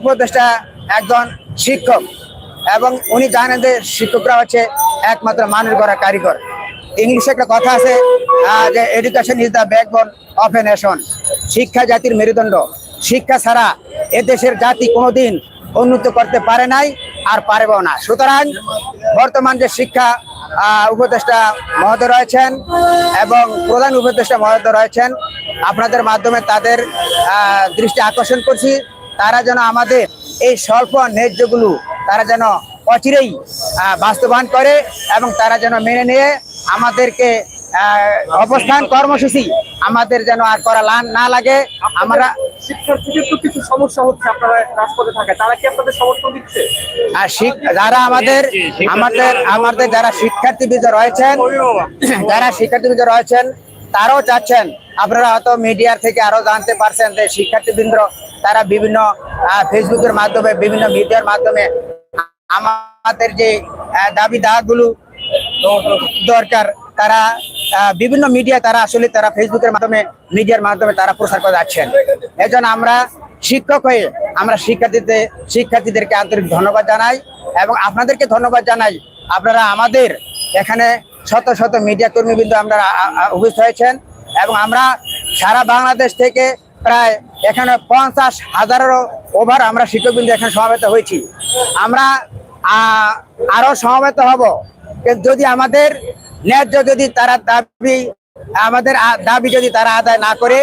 উপদেষ্টা একজন শিক্ষক এবং উনি জানেন যে শিক্ষকরা হচ্ছে একমাত্র মানুষ গড়া কারিগর। ইংলিশে একটা কথা আছে যে education is the backbone of a nation শিক্ষা জাতির মেরুদণ্ড। শিক্ষা ছাড়া এ দেশের জাতি কোনোদিন উন্নত করতে পারে নাই আর পারবেও না। সুতরাং বর্তমান যে শিক্ষা উপদেষ্টা মহোদয় রয়েছেন এবং প্রধান উপদেষ্টা মহোদয় রয়েছেন, আপনাদের মাধ্যমে তাদের দৃষ্টি আকর্ষণ করছি। তারা যেন আমাদের এই স্বল্প ন্যায্যগুলো তারা যেন অচিরেই বাস্তবায়ন করে এবং তারা যেন মেনে নিয়ে আমাদেরকে অবস্থান কর্মসূচি আমাদের যেন আর করা না লাগে। আমরা শিক্ষার্থীদের তো কিছু সমস্যা হচ্ছে আপনারা রাজপথে থাকে তারা কি আপনাদের সমর্থন দিচ্ছে? আর যারা আমাদের আমাদের আমাদের যারা শিক্ষার্থীবৃন্দ রয়েছেন যারা শিক্ষার্থীবৃন্দ রয়েছেন তারাও চাচ্ছেন আপনারা হয়তো মিডিয়ার থেকে আরও জানতে পারছেন যে শিক্ষার্থীবৃন্দ তারা বিভিন্ন ফেসবুকের মাধ্যমে, বিভিন্ন মিডিয়ার মাধ্যমে আমাদের যে দাবি দাগুলো দরকার, তারা বিভিন্ন মিডিয়া তারা আসলে তারা ফেসবুকের মাধ্যমে, মিডিয়ার মাধ্যমে তারা প্রচার করে যাচ্ছেন। এজন্য আমরা শিক্ষক হয়ে আমরা শিক্ষার্থীদের, শিক্ষার্থীদেরকে আন্তরিক ধন্যবাদ জানাই এবং আপনাদেরকে ধন্যবাদ জানাই। আপনারা আমাদের এখানে শত শত মিডিয়া কর্মীবৃন্দ আমরা, আ- আ- উপস্থিত হয়েছেন এবং আমরা সারা বাংলাদেশ থেকে প্রায় এখানে পঞ্চাশ হাজারেরও ওভার আমরা শিক্ষকবৃন্দ এখানে সমাবেত হয়েছি। আমরা, আ- আরও সমাবেত হব। যদি আমাদের ন্যায্য যদি তারা দাবি, আমাদের দাবি যদি তারা আদায় না করে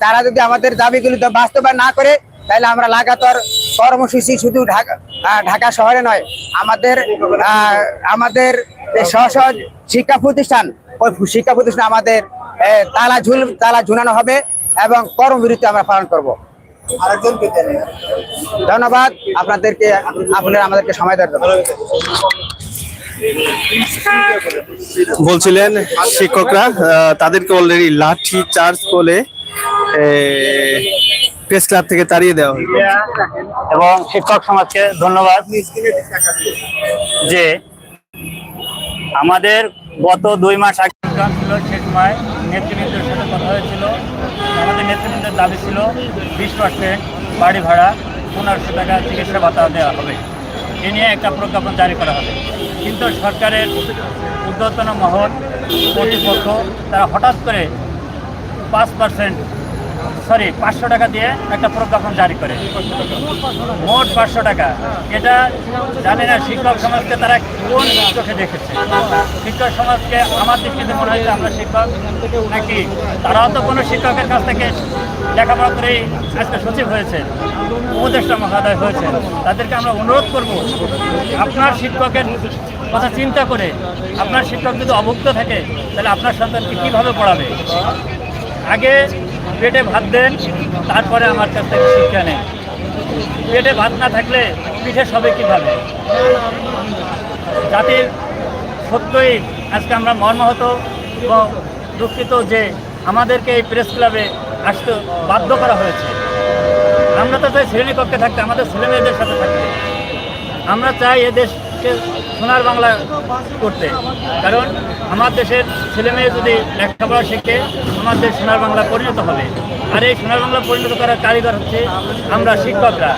তারা যদি আমাদের দাবিগুলি বাস্তবায়ন না করে, তাহলে আমরা লাগাতার কর্মসূচি শুধু ঢাকা ঢাকা শহরে নয়, আমাদের আমাদের স্ব শিক্ষা প্রতিষ্ঠান, ওই শিক্ষা প্রতিষ্ঠান আমাদের তালা ঝুল, তালা ঝুলানো হবে। এবং কর্মবিরতি আমরা পালন করব। ধন্যবাদ আপনাদেরকে আপনারা আমাদেরকে সময় দেওয়ার জন্য। বলছিলেন শিক্ষকরা তাদেরকে অলরেডি লাঠি চার্জ করে প্রেস ক্লাব থেকে তাড়িয়ে দেওয়া হয়েছে এবং শিক্ষক সমাজকে ধন্যবাদ যে আমাদের গত দুই মাস আগে ছিল, শেষ সময় নেতৃবৃন্দের সাথে কথা হয়েছিল। আমাদের নেতৃবৃন্দের দাবি ছিল, বিশ পার্সেন্ট বাড়ি ভাড়া পনেরোশো টাকা চিকিৎসা ভাতা দেওয়া হবে। এ নিয়ে একটা প্রজ্ঞাপন জারি করা হবে। কিন্তু সরকারের উদ্যতন মহল কর্তৃপক্ষ, তারা হঠাৎ করে পাঁচ পার্সেন্ট সরি পাঁচশো টাকা দিয়ে একটা প্রজ্ঞাপন জারি করে। মোট পাঁচশো টাকা। এটা জানি না শিক্ষক সমাজকে তারা কোন চোখে দেখেছে। শিক্ষক সমাজকে আমার দৃষ্টিতে মনে হয় যে আমরা শিক্ষক নাকি? তারাও তো কোনো শিক্ষকের কাছ থেকে লেখাপড়া করেই আজকে সচিব হয়েছে, উপদেষ্টা মহোদয় হয়েছে। তাদেরকে আমরা অনুরোধ করব, আপনার শিক্ষকের কথা চিন্তা করে, আপনার শিক্ষক যদি অভুক্ত থাকে, তাহলে আপনার সন্তানকে কীভাবে পড়াবে? আগে পেটে ভাত দেন, তারপরে আমার কাছ থেকে শিক্ষা নেন। পেটে ভাত না থাকলে পিঠে সবে কীভাবে? জাতির সত্যই আজকে আমরা মর্মাহত এবং দুঃখিত যে আমাদেরকে এই প্রেস ক্লাবে আসতে বাধ্য করা হয়েছে। আমরা তো চাই শ্রেণীকক্ষে থাকতে, আমাদের ছেলেমেয়েদের সাথে থাকতে। আমরা চাই এদেশকে সোনার বাংলা করতে। কারণ আমার দেশের ছেলে মেয়ে যদি লেখাপড়া শিখে দেশ সোনার বাংলা পরিণত হবে। আর এই সোনার বাংলা পরিণত করার কারিগর হচ্ছে আমরা শিক্ষকরা।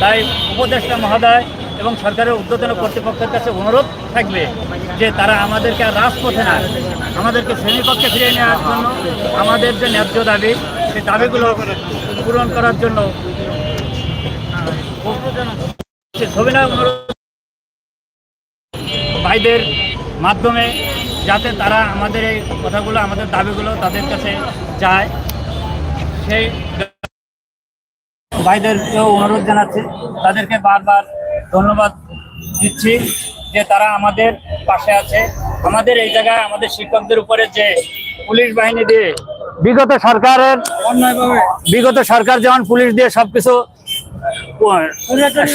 তাই উপদেষ্টা মহোদয় এবং সরকারের উদ্যোতন কর্তৃপক্ষের কাছে অনুরোধ থাকবে যে তারা আমাদেরকে আর রাজপথে না, আমাদেরকে শ্রেণীকক্ষে ফিরিয়ে নেওয়ার জন্য আমাদের যে ন্যায্য দাবি সেই দাবিগুলো পূরণ করার জন্য সবিনয় অনুরোধ ভাইদের মাধ্যমে যাতে তারা আমাদের এই কথাগুলো আমাদের দাবিগুলো তাদের কাছে যায়। সেই ভাইদেরকেও অনুরোধ জানাচ্ছি। তাদেরকে বারবার ধন্যবাদ দিচ্ছি যে তারা আমাদের পাশে আছে। আমাদের এই জায়গায় আমাদের শিক্ষকদের উপরে যে পুলিশ বাহিনী দিয়ে বিগত সরকারের বিগত সরকার যেমন পুলিশ দিয়ে সবকিছু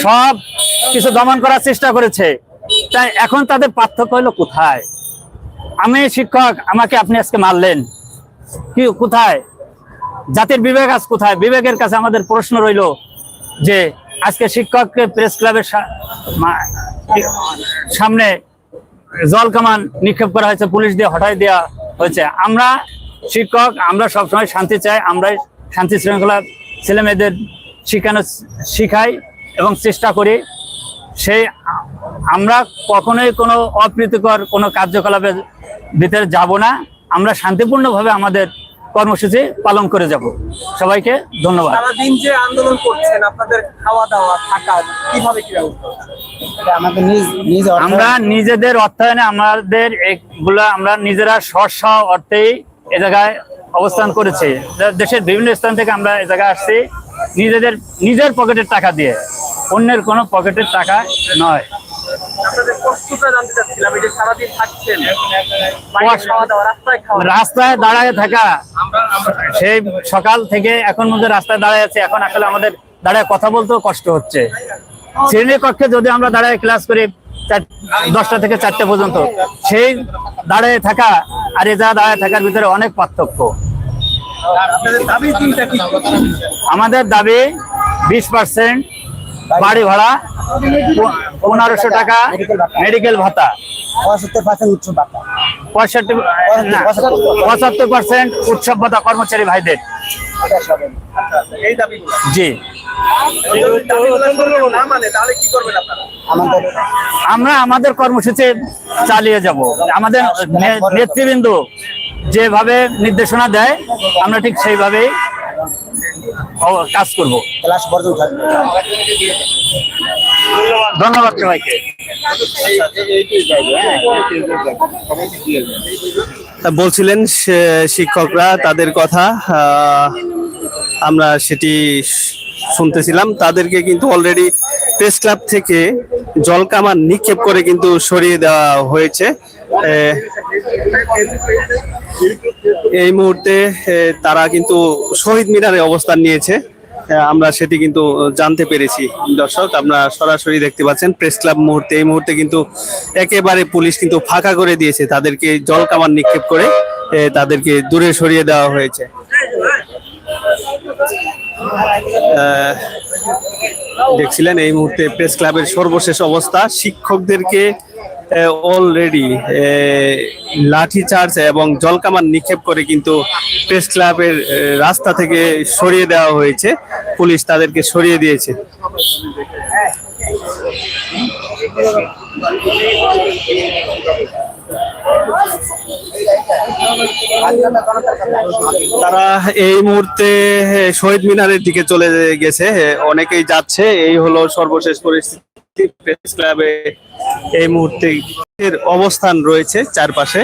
সব কিছু দমন করার চেষ্টা করেছে তাই এখন তাদের পার্থক্য হলো কোথায়? আমি শিক্ষক, আমাকে আপনি আজকে মারলেন। কি, কোথায়? জাতির বিবেক আজ কোথায়? বিবেকের কাছে আমাদের প্রশ্ন রইল যে, আজকে শিক্ষককে প্রেস ক্লাবের সামনে জল কামান নিক্ষেপ করা হয়েছে, পুলিশ দিয়ে হটাই দেওয়া হয়েছে। আমরা শিক্ষক, আমরা সবসময় শান্তি চাই, আমরাই শান্তি শৃঙ্খলা ছেলে মেয়েদের শেখানো শিখাই এবং চেষ্টা করি। সেই, আমরা কখনোই কোনো অপ্রীতিকর কোনো কার্যকলাপের ভিতরে যাব না আমরা শান্তিপূর্ণভাবে আমাদের কর্মসূচি পালন করে যাব। সবাইকে ধন্যবাদ। সারাদিন যে আন্দোলন করছেন আপনাদের খাওয়া দাওয়া থাকা কীভাবে কি ব্যবস্থা আমরা নিজেদের অর্থায়নে আমাদের এগুলা আমরা নিজেরা স্ব অর্থেই এ জায়গায় অবস্থান করেছি। দেশের বিভিন্ন স্থান থেকে আমরা এ জায়গায় আসছি নিজেদের নিজের পকেটের টাকা দিয়ে। অন্যের কোনো পকেটের টাকা নয়। আপনাদের কষ্টটা জানতে চাচ্ছিলাম এই যে সারাদিন থাকছেন। খাওয়া দাওয়া রাস্তায় খাওয়া রাস্তায় দাঁড়ায় থাকা। সেই সকাল থেকে এখন মধ্যে রাস্তায় দাঁড়ায় আছে। এখন আসলে আমাদের দাঁড়ায় কথা বলতেও কষ্ট হচ্ছে। শ্রেণি কক্ষে যদি আমরা দাঁড়ায় ক্লাস করি চার- দশটা থেকে চারটে পর্যন্ত সেই দাঁড়ায় থাকা আর এ যা দাঁড়ায় থাকার ভিতরে অনেক পার্থক্য। আপনাদের দাবি তিনটা কি? আমাদের দাবি বিশ পার্সেন্ট বাড়ি ভাড়া পনেরোশো টাকা মেডিকেল ভাতা। পঁচাত্তর পার্সেন্ট পঁয়ষট্টি পার্সেন্ট উৎসব ভাতা কর্মচারী ভাইদের। জি। আমরা আমাদের কর্মসূচি চালিয়ে যাব। আমাদের নেতৃবৃন্দ যেভাবে নির্দেশনা দেয় আমরা ঠিক সেইভাবেই কাজ করব। ক্লাস পর্যন্ত থাকবে। ধন্যবাদ। সবাইকে। তা বলছিলেন সে- শিক্ষকরা তাদের কথা আমরা সেটি শুনতেছিলাম। তাদেরকে কিন্তু অলরেডি প্রেস ক্লাব থেকে জলকামান নিক্ষেপ করে কিন্তু সরিয়ে দেওয়া হয়েছে। এই মুহূর্তে তারা কিন্তু শহীদ মিনারে অবস্থান নিয়েছে। আমরা সেটি কিন্তু জানতে পেরেছি, দর্শক। আমরা সরাসরি দেখতে পাচ্ছেন, প্রেস ক্লাব মুহূর্তে। এই মুহূর্তে কিন্তু একেবারে পুলিশ কিন্তু ফাঁকা করে দিয়েছে, তাদেরকে জল কামান নিক্ষেপ করে তাদেরকে দূরে সরিয়ে দেওয়া হয়েছে। দেখছিলেন, এই মুহূর্তে প্রেস ক্লাবের সর্বশেষ অবস্থা। শিক্ষকদেরকে অলরেডি লাঠি চার্জ এবং জলকামান নিক্ষেপ করে কিন্তু প্রেস ক্লাবের রাস্তা থেকে সরিয়ে দেওয়া হয়েছে। পুলিশ তাদেরকে সরিয়ে দিয়েছে। তারা এই মুহূর্তে শহীদ মিনারের দিকে চলে গেছে। অনেকেই যাচ্ছে। এই হলো সর্বশেষ পরিস্থিতি। প্রেস ক্লাবে এই মুহূর্তে অবস্থান রয়েছে চারপাশে।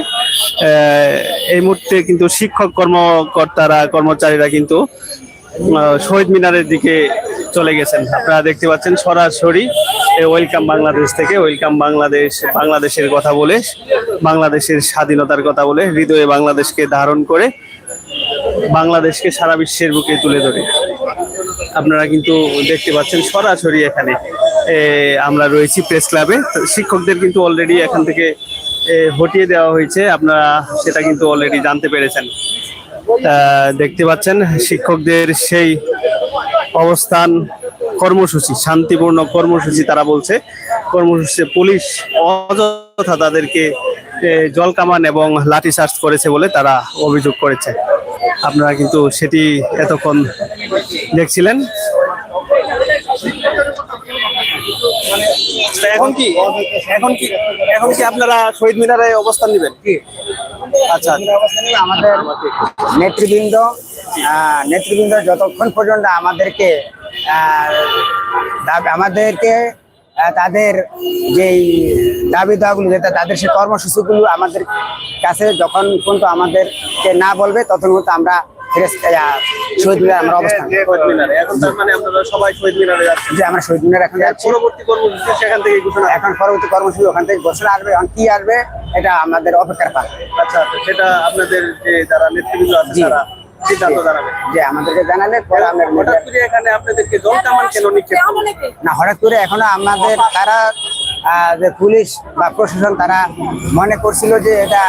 এই মুহূর্তে কিন্তু শিক্ষক কর্মকর্তারা, কর্মচারীরা কিন্তু শহীদ মিনারের দিকে চলে গেছেন। আপনারা দেখতে পাচ্ছেন সরাসরি ওয়েলকাম বাংলাদেশ থেকে ওয়েলকাম বাংলাদেশ বাংলাদেশের কথা বলে, বাংলাদেশের স্বাধীনতার কথা বলে, হৃদয়ে বাংলাদেশকে ধারণ করে বাংলাদেশকে সারা বিশ্বের বুকে তুলে ধরে। আপনারা কিন্তু দেখতে পাচ্ছেন সরাসরি এখানে। আমরা রয়েছি প্রেস ক্লাবে। শিক্ষকদের কিন্তু অলরেডি এখান থেকে হটিয়ে দেওয়া হয়েছে। আপনারা সেটা কিন্তু অলরেডি জানতে পেরেছেন। দেখতে পাচ্ছেন শিক্ষকদের সেই অবস্থান কর্মসূচি, শান্তিপূর্ণ কর্মসূচি তারা বলছে। কর্মসূচি পুলিশ অযথা তাদেরকে জলকামান এবং লাঠি চার্জ করেছে বলে তারা অভিযোগ করেছে। আপনারা কিন্তু সেটি এতক্ষণ দেখছিলেন। এখন কি এখন কি এখন কি আপনারা শহীদ মিনারে অবস্থান নেবেন? আচ্ছা। আমাদের নেতৃবৃন্দ নেতৃবৃন্দ যতক্ষণ পর্যন্ত আমাদেরকে আমাদেরকে তাদের যেই দাবি দাওয়াগুলো যেটা তাদের সেই কর্মসূচিগুলো আমাদের কাছে যখন পর্যন্ত আমাদেরকে না বলবে তখন পর্যন্ত আমরা শহীদ মিনার অবস্থান মানে যে আমরা শহীদ মিনার এখন যাচ্ছি। পরবর্তী কর্মসূচি সেখান থেকে এখন পরবর্তী কর্মসূচি ওখান থেকে ঘোষণা আসবে এখন কি আসবে এটা আমাদের অপেক্ষার পাল। আচ্ছা আচ্ছা, সেটা আপনাদের যে যারা নেতৃবৃন্দ আছে তারা সিদ্ধান্ত জানাবে যে আমাদেরকে জানালে পরে আমরা হঠাৎ করে এখানে আপনাদেরকে জল কেন নিক্ষেপ না হঠাৎ করে এখনও আমাদের তারা যে পুলিশ বা প্রশাসন তারা মনে করছিল যে এটা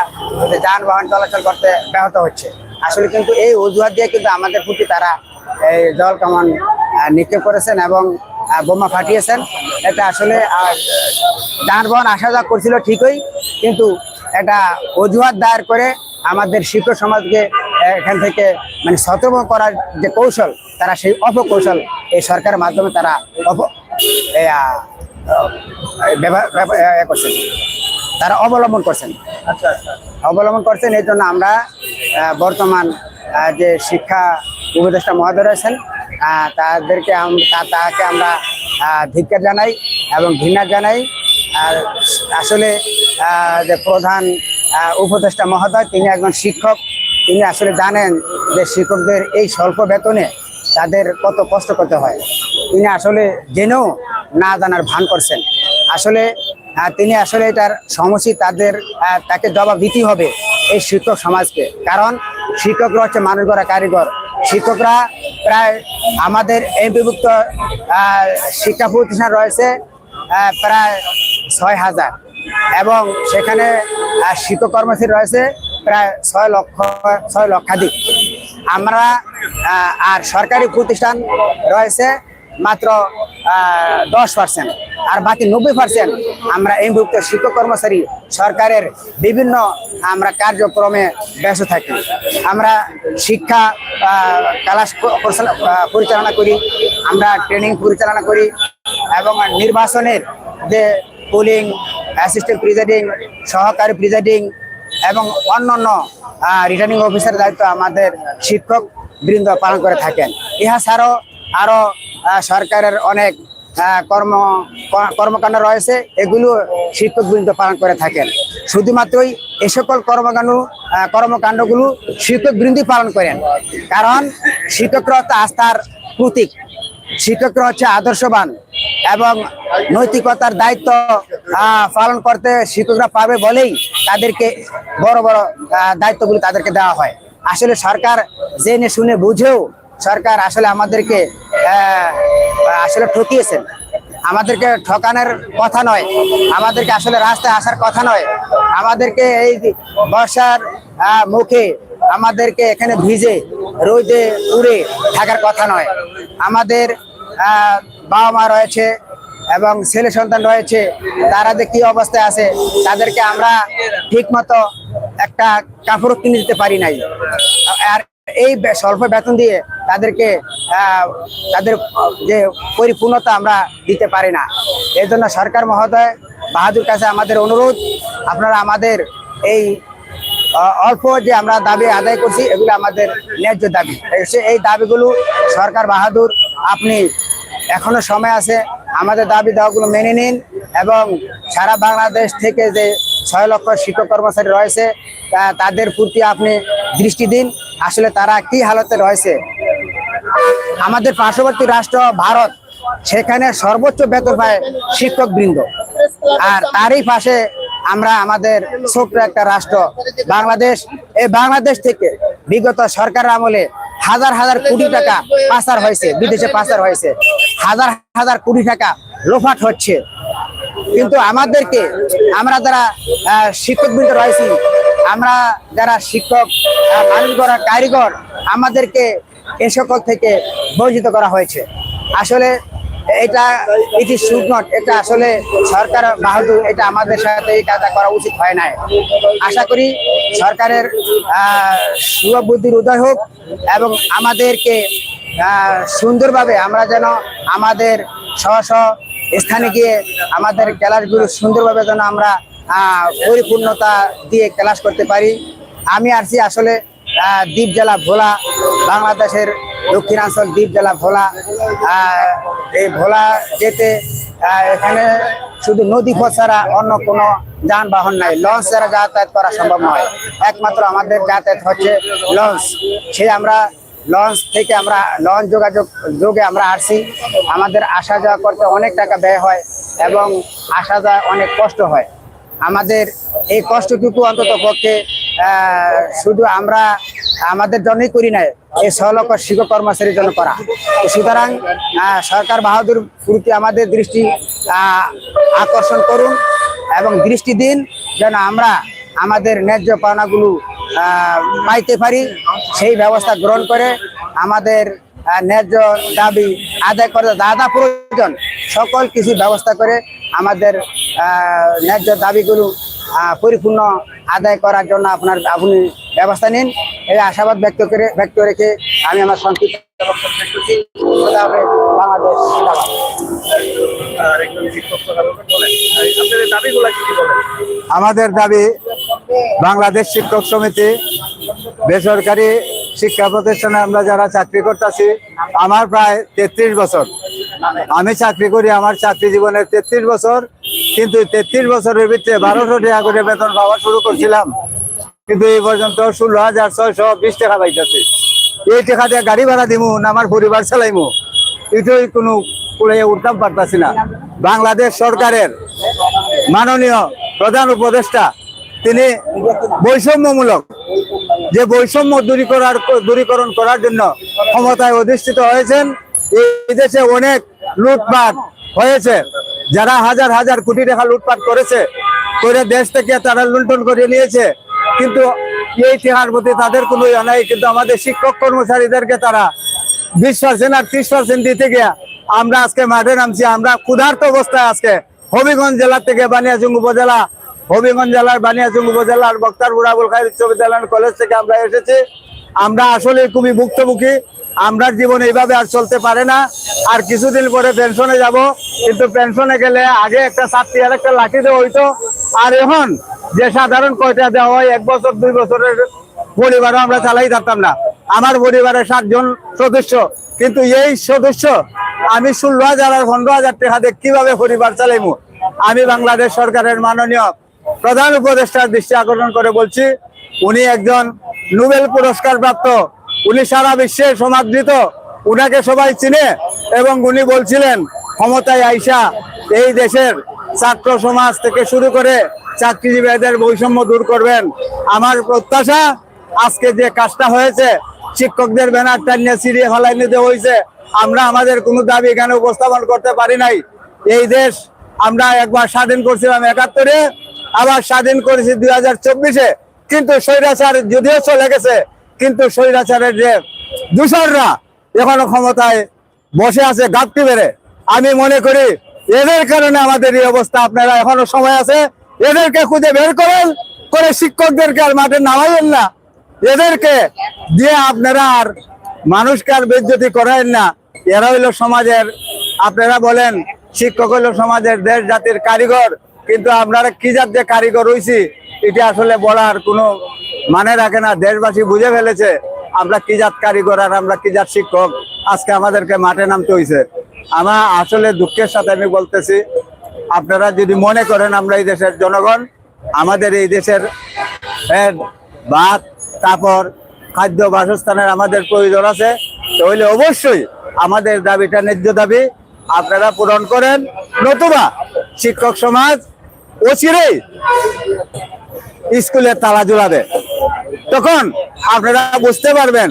যানবাহন চলাচল করতে ব্যাহত হচ্ছে। আসলে কিন্তু এই অজুহাত দিয়ে কিন্তু আমাদের প্রতি তারা এই জল কামান নিক্ষেপ করেছেন এবং বোমা ফাটিয়েছেন। এটা আসলে যানবাহন আসা যাওয়া করছিল ঠিকই কিন্তু এটা অজুহাত দায়ের করে আমাদের শিক্ষক সমাজকে এখান থেকে মানে সতর্ক করার যে কৌশল তারা সেই অপকৌশল এই সরকারের মাধ্যমে তারা অপ করছেন। তারা অবলম্বন করছেন। আচ্ছা আচ্ছা। অবলম্বন করছেন এই জন্য আমরা বর্তমান যে শিক্ষা উপদেষ্টা মহোদয় রয়েছেন তাদেরকে তাকে আমরা ধিক্কার জানাই এবং ঘৃণা জানাই। আর আসলে যে প্রধান উপদেষ্টা মহোদয় তিনি একজন শিক্ষক। তিনি আসলে জানেন যে শিক্ষকদের এই স্বল্প বেতনে তাদের কত কষ্ট করতে হয়। তিনি আসলে জেনেও না জানার ভান করছেন। আসলে তিনি আসলে এটার সমস্যা তাদের তাকে জবাব দিতেই হবে এই শিক্ষক সমাজকে। কারণ শিক্ষকরা হচ্ছে মানুষ গড়া কারিগর। শিক্ষকরা প্রায় আমাদের এমপিভুক্ত শিক্ষা প্রতিষ্ঠান রয়েছে প্রায় ছয় হাজার। এবং সেখানে শিক্ষক কর্মচারী রয়েছে প্রায় ছয় লক্ষ, ছয় লক্ষাধিক। আমরা আর সরকারি প্রতিষ্ঠান রয়েছে মাত্র দশ পার্সেন্ট আর বাকি নব্বই পার্সেন্ট আমরা এমভুক্ত শিক্ষক কর্মচারী সরকারের বিভিন্ন, আমরা কার্যক্রমে ব্যস্ত থাকি। আমরা শিক্ষা ক্লাস পরিচালনা- পরিচালনা করি, আমরা ট্রেনিং পরিচালনা করি এবং নির্বাচনের যে পোলিং অ্যাসিস্ট্যান্ট প্রিজাইডিং সহকারী প্রিজাইডিং এবং অন্যান্য রিটার্নিং অফিসারের দায়িত্ব আমাদের শিক্ষক বৃন্দ পালন করে থাকেন। ইহা ছাড়াও আরও সরকারের অনেক কর্ম কর্মকাণ্ড রয়েছে, এগুলো শিক্ষক বৃন্দ পালন করে থাকেন। শুধুমাত্রই এ সকল কর্মকাণ্ড কর্মকাণ্ডগুলো শিক্ষক বৃন্দি পালন করেন। কারণ শিক্ষকরা আস্থার প্রতীক। শিক্ষকরা হচ্ছে আদর্শবান এবং নৈতিকতার দায়িত্ব পালন করতে শিক্ষকরা পাবে বলেই তাদেরকে বড় বড় দায়িত্বগুলি তাদেরকে দেওয়া হয়। আসলে সরকার জেনে শুনে বুঝেও সরকার আসলে আমাদেরকে আসলে ঠকিয়েছেন। আমাদেরকে ঠকানোর কথা নয়, আমাদেরকে আসলে রাস্তায় আসার কথা নয়। আমাদেরকে এই বর্ষার মুখে আমাদেরকে এখানে ভিজে, রোদে উড়ে থাকার কথা নয়। আমাদের বাবা মা রয়েছে এবং ছেলে সন্তান রয়েছে, তারা যে কি অবস্থায় আছে, তাদেরকে আমরা ঠিক মতো একটা কাপড় কিনে দিতে পারি নাই। আর এই স্বল্প বেতন দিয়ে তাদেরকে তাদের যে পরিপূর্ণতা আমরা দিতে পারি না। এই জন্য সরকার মহোদয়, বাহাদুর কাছে আমাদের অনুরোধ, আপনারা আমাদের এই অল্প যে আমরা দাবি আদায় করছি, এগুলো আমাদের ন্যায্য দাবি। এই দাবিগুলো সরকার বাহাদুর, আপনি এখনও সময় আছে, আমাদের দাবি দাওয়াগুলো মেনে নিন এবং সারা বাংলাদেশ থেকে যে ছয় লক্ষ শিক্ষক কর্মচারী রয়েছে তাদের প্রতি আপনি দৃষ্টি দিন, আসলে তারা কি হালতে রয়েছে। আমাদের পার্শ্ববর্তী রাষ্ট্র ভারত, সেখানে সর্বোচ্চ বেতন পায় শিক্ষক বৃন্দ আর তারই পাশে আমরা আমাদের ছোট্ট একটা রাষ্ট্র, বাংলাদেশ। এই বাংলাদেশ থেকে বিগত সরকার আমলে হাজার হাজার কোটি টাকা পাচার হয়েছে, বিদেশে পাচার হয়েছে। হাজার হাজার কোটি টাকা লোফাট হচ্ছে। কিন্তু আমাদেরকে, আমরা যারা শিক্ষকবৃন্দ রয়েছি, আমরা যারা শিক্ষক মানুষ কারিগর, আমাদেরকে এ সকল থেকে বঞ্চিত করা হয়েছে। আসলে এটা ইট ইজ শুড নট এটা আসলে সরকার বাহাদুর এটা আমাদের সাথে এই কাজটা করা উচিত হয় নাই। আশা করি সরকারের আহ, শুভবুদ্ধির উদয় হোক এবং আমাদেরকে সুন্দরভাবে আমরা যেন আমাদের স্ব স্ব স্থানে গিয়ে আমাদের ক্লাসগুলো সুন্দরভাবে যেন আমরা পরিপূর্ণতা দিয়ে ক্লাস করতে পারি। আমি আসছি আসলে দ্বীপ জেলা ভোলা, বাংলাদেশের দক্ষিণাঞ্চল দ্বীপ জেলা ভোলা। এই ভোলা যেতে এখানে শুধু নদী পথ ছাড়া অন্য কোনো যানবাহন নাই। লঞ্চ ছাড়া যাতায়াত করা সম্ভব নয়। একমাত্র আমাদের যাতায়াত হচ্ছে লঞ্চ। সে আমরা লঞ্চ থেকে আমরা লঞ্চ যোগাযোগ, যোগে আমরা আসছি। আমাদের আসা যাওয়া করতে অনেক টাকা ব্যয় হয় এবং আসা যাওয়া অনেক কষ্ট হয়। আমাদের এই কষ্টটুকু অন্তত পক্ষে শুধু আমরা আমাদের জন্যই করি নাই, এই সলক শিক্ষক কর্মচারীর জন্য করা। সুতরাং সরকার বাহাদুর প্রতি আমাদের দৃষ্টি আকর্ষণ করুন এবং দৃষ্টি দিন যেন আমরা আমাদের ন্যায্য পাওনাগুলো পাইতে পারি, সেই ব্যবস্থা গ্রহণ করে আমাদের ন্যায্য দাবি আদায় করে যা প্রয়োজন, সকল কিছু ব্যবস্থা করে আমাদের ন্যায্য দাবিগুলো পরিপূর্ণ আদায় করার জন্য আপনার, আপনি ব্যবস্থা নিন। এই আশাবাদ ব্যক্ত করে, ব্যক্ত রেখে আমি আমার সংক্ষিপ্ত আমাদের দাবি, বাংলাদেশ শিক্ষক সমিতি বেসরকারি শিক্ষা প্রতিষ্ঠানে আমরা যারা চাকরি করতেছি, আমার প্রায় তেত্রিশ বছর। আমি চাকরি করি, আমার চাকরি জীবনের তেত্রিশ বছর, কিন্তু তেত্রিশ বছরের ভিতরে বারোশো টাকা করে বেতন পাওয়া শুরু করছিলাম। কিন্তু এই পর্যন্ত ষোলো হাজার ছয়শো বিশ টাকা পাইতেছি। এই টাকা দিয়ে গাড়ি ভাড়া দিমু আমার পরিবার চালাইমু। এটাই কোনো করে উঠতাম পারতাছি না। বাংলাদেশ সরকারের মাননীয় প্রধান উপদেষ্টা তিনি বৈষম্যমূলক, যে বৈষম্য দূরীকরার দূরীকরণ করার জন্য ক্ষমতায় অধিষ্ঠিত হয়েছেন। এই দেশে অনেক লুটপাট হয়েছে। যারা হাজার হাজার কোটি টাকা লুটপাট করেছে, করে দেশ থেকে তারা লুণ্ঠন করে নিয়েছে। কিন্তু এই টাকার প্রতি তাদের কোনো ইয়ে নাই, কিন্তু আমাদের শিক্ষক কর্মচারীদেরকে তারা বিশ পার্সেন্ট আর ত্রিশ পার্সেন্ট দিতে গিয়া আমরা আজকে মাঠে নামছি। আমরা ক্ষুধার্ত অবস্থায় আজকে হবিগঞ্জ জেলা থেকে বানিয়াচুং উপজেলা হবিগঞ্জ জেলার বানিয়াচুং উপজেলার বক্তার বুড়াবুল খাই উচ্চ বিদ্যালয় কলেজ থেকে আমরা এসেছি। আমরা আসলে খুবই ভুক্তভোগী। আমরা জীবন এইভাবে আর চলতে পারে না। আর কিছুদিন পরে পেনশনে যাব। কিন্তু পেনশনে গেলে আগে একটা সাতটি আর একটা লাঠি দেওয়া হইতো। আর এখন যে সাধারণ কয়টা দেওয়া হয়, এক বছর, দুই বছরের পরিবারও আমরা চালাই থাকতাম না। আমার পরিবারের সাতজন সদস্য। কিন্তু এই সদস্য, আমি ষোলো হাজার আর পনেরো হাজার টাকা দিয়ে কীভাবে পরিবার চালাইমু? আমি বাংলাদেশ সরকারের মাননীয় প্রধান উপদেষ্টার দৃষ্টি আকর্ষণ করে বলছি, উনি একজন নোবেল পুরস্কার প্রাপ্ত উনি সারা বিশ্বে সমাদৃত। উনাকে সবাই চিনে এবং উনি বলছিলেন, ক্ষমতায় আইসা এই দেশের ছাত্র সমাজ থেকে শুরু করে চাকরিজীবীদের বৈষম্য দূর করবেন। আমার প্রত্যাশা, আজকে যে কাজটা হয়েছে, শিক্ষকদের ব্যানারটা নিয়ে সিরিয়ে ফেলাই নিতে হয়েছে। আমরা আমাদের কোনো দাবি এখানে উপস্থাপন করতে পারি নাই। এই দেশ আমরা একবার স্বাধীন করছিলাম একাত্তরে। আবার স্বাধীন করেছি দুই হাজার চব্বিশে। কিন্তু স্বৈরাচার যদিও চলে গেছে, কিন্তু স্বৈরাচারের যে দূষররা এখনও ক্ষমতায় বসে আছে গাপটি বেড়ে আমি মনে করি, এদের কারণে আমাদের এই অবস্থা, আপনারা এখনও সময় আছে, এদেরকে খুঁজে বের করেন, করে শিক্ষকদেরকে আর মাঠে নামাইবেন না। এদেরকে দিয়ে আপনারা আর মানুষকে আর বেজ্জতি করায়েন না। এরা হইল সমাজের, আপনারা বলেন, শিক্ষক হইল সমাজের দেশ জাতির কারিগর। কিন্তু আপনারা কি জাত যে কারিগর হইছি এটা আসলে বলার কোনো মানে রাখে না। দেশবাসী বুঝে ফেলেছে, আমরা কি জাত কারিগর আর আমরা কি জাত শিক্ষক, আজকে আমাদেরকে মাঠে নামতে হয়েছে আমার আসলে দুঃখের সাথে আমি বলতেছি, আপনারা যদি মনে করেন আমরা এই দেশের জনগণ, আমাদের এই দেশের ভাত, কাপড়, খাদ্য বাসস্থানের আমাদের প্রয়োজন আছে, তাহলে অবশ্যই আমাদের দাবিটা ন্যায্য দাবি। আপনারা পূরণ করেন, নতুবা শিক্ষক সমাজ অচিরেই স্কুলে তালা জোড়াবে তখন আপনারা বুঝতে পারবেন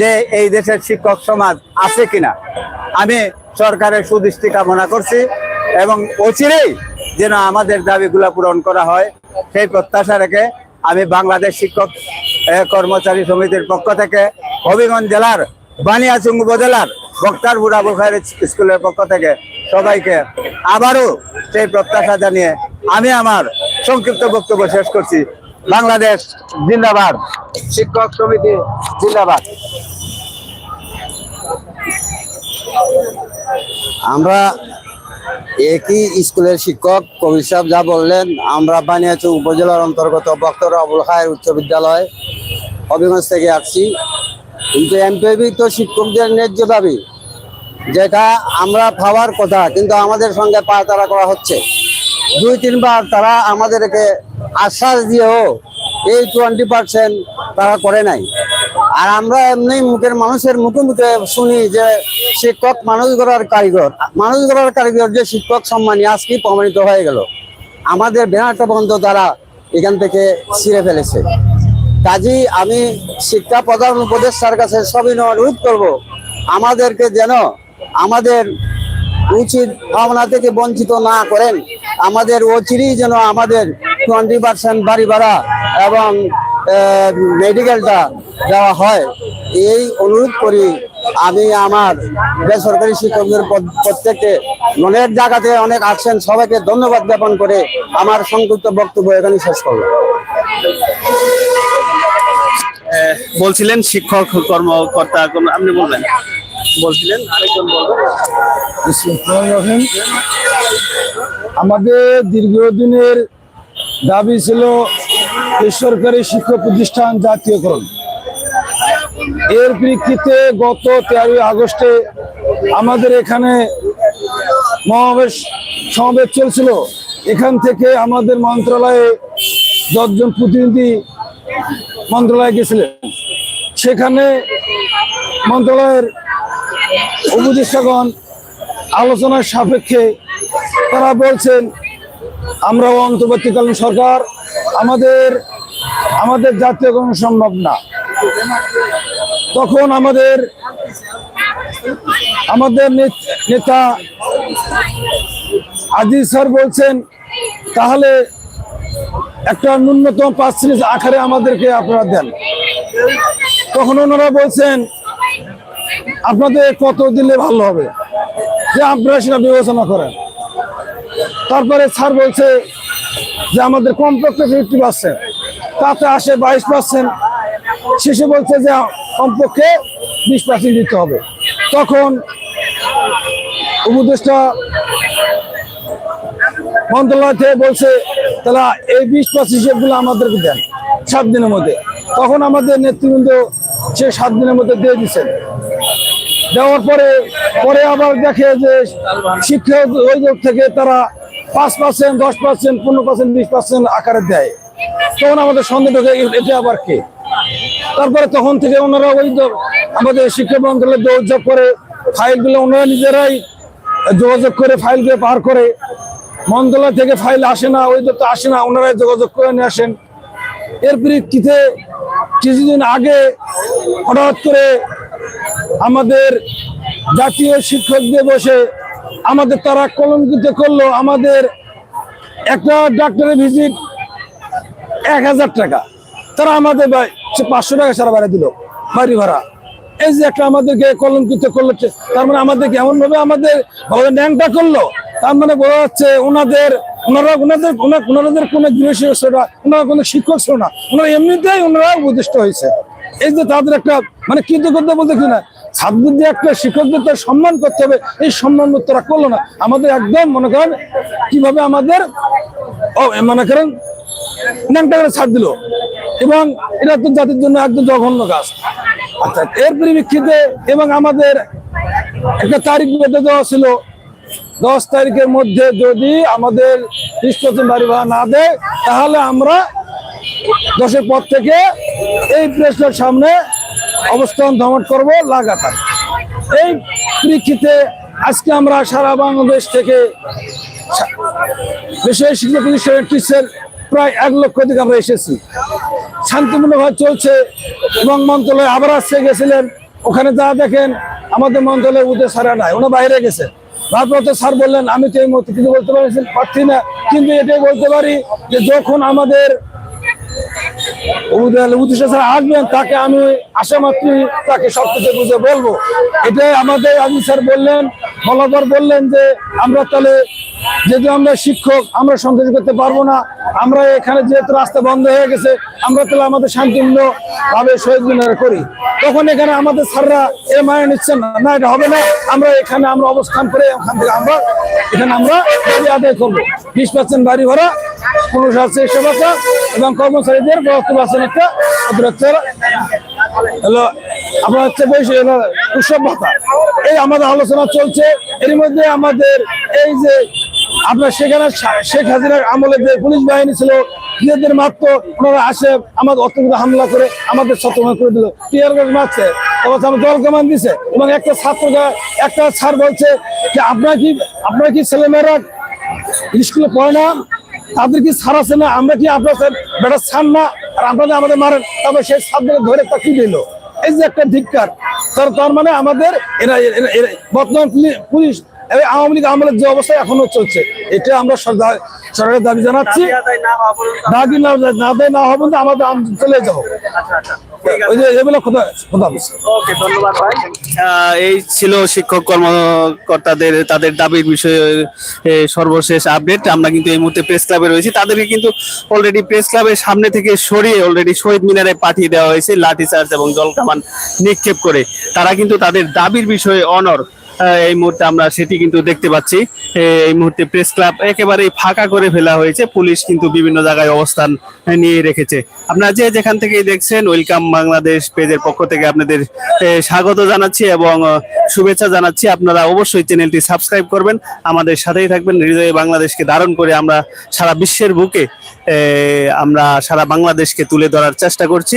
যে এই দেশের শিক্ষক সমাজ আছে কিনা। আমি সরকারের সুদৃষ্টি কামনা করছি এবং অচিরেই যেন আমাদের দাবিগুলো পূরণ করা হয়, সেই প্রত্যাশা রেখে আমি বাংলাদেশ শিক্ষক কর্মচারী সমিতির পক্ষ থেকে হবিগঞ্জ জেলার বানিয়াচুং উপজেলার বক্তারপুর আবু খায়ের স্কুলের পক্ষ থেকে সবাইকে আবারও সেই প্রত্যাশা জানিয়ে আমি আমার সংক্ষিপ্ত বক্তব্য শেষ করছি। বাংলাদেশ জিন্দাবাদ। শিক্ষক সমিতি জিন্দাবাদ। আমরা একই স্কুলের শিক্ষক, কবির সাহেব যা বললেন, আমরা বানিয়াচু উপজেলার অন্তর্গত বক্তর আবুল খায়ের উচ্চ বিদ্যালয়, হবিগঞ্জ থেকে আসছি। কিন্তু এমপিবি তো শিক্ষকদের ন্যায্য দাবি, যেটা আমরা পাওয়ার কথা, কিন্তু আমাদের সঙ্গে পাতারা করা হচ্ছে। দুই, তিনবার তারা আমাদেরকে আশ্বাস দিয়েও এই টোয়েন্টি পার্সেন্ট তারা করে নাই। আর আমরা এমনি মুখের মানুষের মুখে মুখে শুনি যে শিক্ষক মানুষ গড়ার কারিগর, মানুষ গড়ার কারিগর যে শিক্ষক সম্মানী আজকে প্রমাণিত হয়ে গেল। আমাদের ব্যানারটা বন্ধ তারা এখান থেকে ছিঁড়ে ফেলেছে। কাজী আমি শিক্ষা প্রধান উপদেষ্টার কাছে সবিনয় অনুরোধ করব, আমাদেরকে যেন আমাদের উচিত ভাবনা থেকে বঞ্চিত না করেন। আমাদের অচিরেই যেন আমাদের টোয়েন্টি পার্সেন্ট বাড়ি ভাড়া এবং মেডিকেলটা দেওয়া হয়। এই অনুরোধ করি আমি আমার বেসরকারি শিক্ষকদের প্রত্যেককে অনেক জায়গাতে অনেক আসছেন সবাইকে ধন্যবাদ জ্ঞাপন করে আমার সংক্ষিপ্ত বক্তব্য এখানে শেষ করব। বলছিলেন শিক্ষক, কর্মকর্তা, আপনি বলবেন। বলছিলেন, আরেকজন বলবেন আমাদের দীর্ঘদিনের দাবি ছিল বেসরকারি শিক্ষা প্রতিষ্ঠান জাতীয়করণ। এর প্রেক্ষিতে গত তেরোই আগস্টে আমাদের এখানে মহাবেশ সমাবেশ চলছিল। এখান থেকে আমাদের মন্ত্রণালয়ে দশজন প্রতিনিধি মন্ত্রণালয়ে গেছিলেন। সেখানে মন্ত্রণালয়ের উপদেষ্টাগণ আলোচনার সাপেক্ষে তারা বলছেন, আমরাও অন্তর্বর্তীকালীন সরকার, আমাদের আমাদের জাতীয় কোনো সম্ভব না। তখন আমাদের আমাদের নেত- আজিজ স্যার বলছেন, তাহলে একটা ন্যূনতম পাঁচ সিরিজ আকারে আমাদেরকে আপনারা দেন। তখন ওনারা বলছেন আপনাদের কত দিলে ভালো হবে? যে আপনারা সেটা বিবেচনা করেন। তারপরে স্যার বলছে যে আমাদের কমপক্ষে ফিফটি পার্সেন্ট তাতে আসে বাইশ পার্সেন্ট শেষে বলছে যে কমপক্ষে বিশ পার্সেন্ট দিতে হবে। তখন উপদেষ্টা মন্ত্রণালয় থেকে বলছে তারা এই বিশ পার্সেন্ট হিসেবগুলো আমাদেরকে দেন সাত দিনের মধ্যে। তখন আমাদের নেতৃবৃন্দ সে সাত দিনের মধ্যে দিয়ে দিচ্ছেন দেওয়ার পরে পরে আবার দেখে যে শিক্ষা অভিযোগ থেকে তারা পাঁচ পার্সেন্ট দশ পার্সেন্ট পনেরো পার্সেন্ট বিশ পার্সেন্ট আকারে দেয়। তখন আমাদের সন্দেহ এটা আবার কে? তারপরে তখন থেকে ওনারা ওই আমাদের শিক্ষা মন্ত্রণালয় দৌড়ঝাপ করে ফাইলগুলো ওনারা নিজেরাই যোগাযোগ করে ফাইলগুলো পার করে। মন্ত্রণালয় থেকে ফাইল আসে না, ওই তো আসে না, ওনারাই যোগাযোগ করে নিয়ে আসেন। এর প্রেক্ষিতে কিছুদিন আগে হঠাৎ করে আমাদের জাতীয় শিক্ষক দিবসে আমাদের তারা কলঙ্কিত করল আমাদের একটা ডাক্তারের ভিজিট এক হাজার টাকা। তারা আমাদের পাঁচশো টাকা সারা বাড়ি দিল, বাড়ি ভাড়া। এই যে একটা আমাদেরকে কলঙ্কিত করল, তার মানে আমাদেরকে এমন ভাবে আমাদের ন্যাংটা করল? তার মানে বোঝা যাচ্ছে ওনাদের, ওনারা, ওনাদের ওনা- ওনাদের কোনো না, ওনারা কোনো শিক্ষক ছিল না। ওনারা এমনিতেই ওনারা উপদিষ্ট হয়েছে। এই যে তাদের একটা মানে কৃতজ্ঞতা বলতে কি না, ছাত্রদের যে একটা শিক্ষকদের তো সম্মান করতে হবে, এই সম্মান তারা করল না। আমাদের একদম মনে করেন, কীভাবে আমাদের মনে করেন, ন্যাংটা ছাড় দিল। এবং এটা তো জাতির জন্য একদম জঘন্য কাজ। আচ্ছা এর পরিপ্রেক্ষিতে এবং আমাদের একটা তারিখ বেঁধে দেওয়া ছিল, দশ তারিখের মধ্যে যদি আমাদের বাড়ি ভাড়া না দেয়, তাহলে আমরা দশের পর থেকে এই প্রেসের সামনে অবস্থান ধমট করব লাগাতার। এই প্রেক্ষিতে আজকে আমরা সারা বাংলাদেশ থেকে বেসরকারি শিক্ষা প্রতিষ্ঠানের প্রায় এক লক্ষ থেকে আমরা এসেছি। শান্তিপূর্ণভাবে চলছে এবং মন্ত্রণালয়ে আবার আসছে গেছিলেন। ওখানে যা দেখেন, আমাদের মন্ত্রণালয়ে উঠে সারা নাই ওনা বাইরে গেছে। ভারপ্রাপ্ত স্যার বললেন, আমি তো এই মুহূর্তে কিছু বলতে পারছি পারছি না। কিন্তু এটাই বলতে পারি যে যখন আমাদের উদ্দেশ্য স্যার আসবেন, তাকে আমি আশা মাত্রই তাকে সব কিছু বুঝে বলব। এটাই আমাদের আজি স্যার বললেন বলার বললেন যে আমরা তাহলে যেহেতু আমরা শিক্ষক, আমরা সন্তুষ্ট করতে পারব না, আমরা এখানে যেহেতু রাস্তা বন্ধ হয়ে গেছে, আমরা তাহলে আমাদের শান্তিপূর্ণ ভাবে শহীদ মিনার করি। তখন এখানে আমাদের স্যাররা এ মানে নিচ্ছেন না। না, এটা হবে না। আমরা এখানে আমরা অবস্থান করে ওখান থেকে আমরা, এখানে আমরা দাবি আদায় করব। বিশ পার্সেন্ট বাড়ি ভাড়া, পনেরো সাল চেষ্টা ভাষা এবং কর্মচারীদের বাহাত্তর পার্সেন্ট একটা হলো, আপনার হচ্ছে উৎসব ভাতা। এই আমাদের আলোচনা চলছে। এর মধ্যে আমাদের এই যে আপনার সেখানে শেখ হাসিনার আমলে যে পুলিশ বাহিনী ছিল নিজেদের মাত্র ওনারা আসে, আমাদের অত্যন্ত হামলা করে, আমাদের সচেতন করে দিল। টিয়ার গ্যাস মারছে আমার জল কামান দিছে, এবং একটা ছাত্রকে একটা স্যার বলছে যে, আপনার কি আপনার কি ছেলেমেয়েরা স্কুলে পড়ে না? তাদের কি ছাড় আছে না? আমরা কি আপনার স্যার বেটা ছাড় না? আর আপনাদের আমাদের মারেন তারপর সেই ছাত্রকে ধরে তা কি দিল? এই যে একটা ধিক্কার। তার মানে আমাদের এরা বর্তমান পুলি- পুলিশ এই আওয়ামী লীগ আমলের যে অবস্থা এখনও চলছে এটা আমরা সরকারের দাবি জানাচ্ছি। দাবি না না দেয় না হবে আমাদের চলে যাব। আচ্ছা আচ্ছা ওই যে এগুলো খোদা খোদা ধন্যবাদ ভাই। এই ছিল শিক্ষক কর্মকর্তাদের তাদের দাবির বিষয়ে সর্বশেষ আপডেট। আমরা কিন্তু এই মুহূর্তে প্রেস ক্লাবে রয়েছি। তাদেরকে কিন্তু অলরেডি প্রেস ক্লাবের সামনে থেকে সরিয়ে অলরেডি শহীদ মিনারে পাঠিয়ে দেওয়া হয়েছে লাঠি চার্জ এবং জলকামান নিক্ষেপ করে। তারা কিন্তু তাদের দাবির বিষয়ে অনর এই মুহূর্তে আমরা সেটি কিন্তু দেখতে পাচ্ছি। এই মুহূর্তে প্রেস ক্লাব একেবারেই ফাঁকা করে ফেলা হয়েছে। পুলিশ কিন্তু বিভিন্ন জায়গায় অবস্থান নিয়ে রেখেছে। আপনারা যে যেখান থেকেই দেখছেন ওয়েলকাম বাংলাদেশ পেজের পক্ষ থেকে আপনাদের স্বাগত জানাচ্ছি এবং শুভেচ্ছা জানাচ্ছি। আপনারা অবশ্যই চ্যানেলটি সাবস্ক্রাইব করবেন। আমাদের সাথেই থাকবেন। হৃদয়ে বাংলাদেশকে ধারণ করে আমরা সারা বিশ্বের বুকে আমরা সারা বাংলাদেশকে তুলে ধরার চেষ্টা করছি।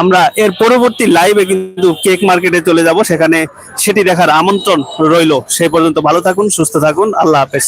আমরা এর পরবর্তী লাইভে কিন্তু কেক মার্কেটে চলে যাব, সেখানে সেটি দেখার আমন্ত্রণ রইল। সেই পর্যন্ত ভালো থাকুন, সুস্থ থাকুন, আল্লাহ হাফেজ।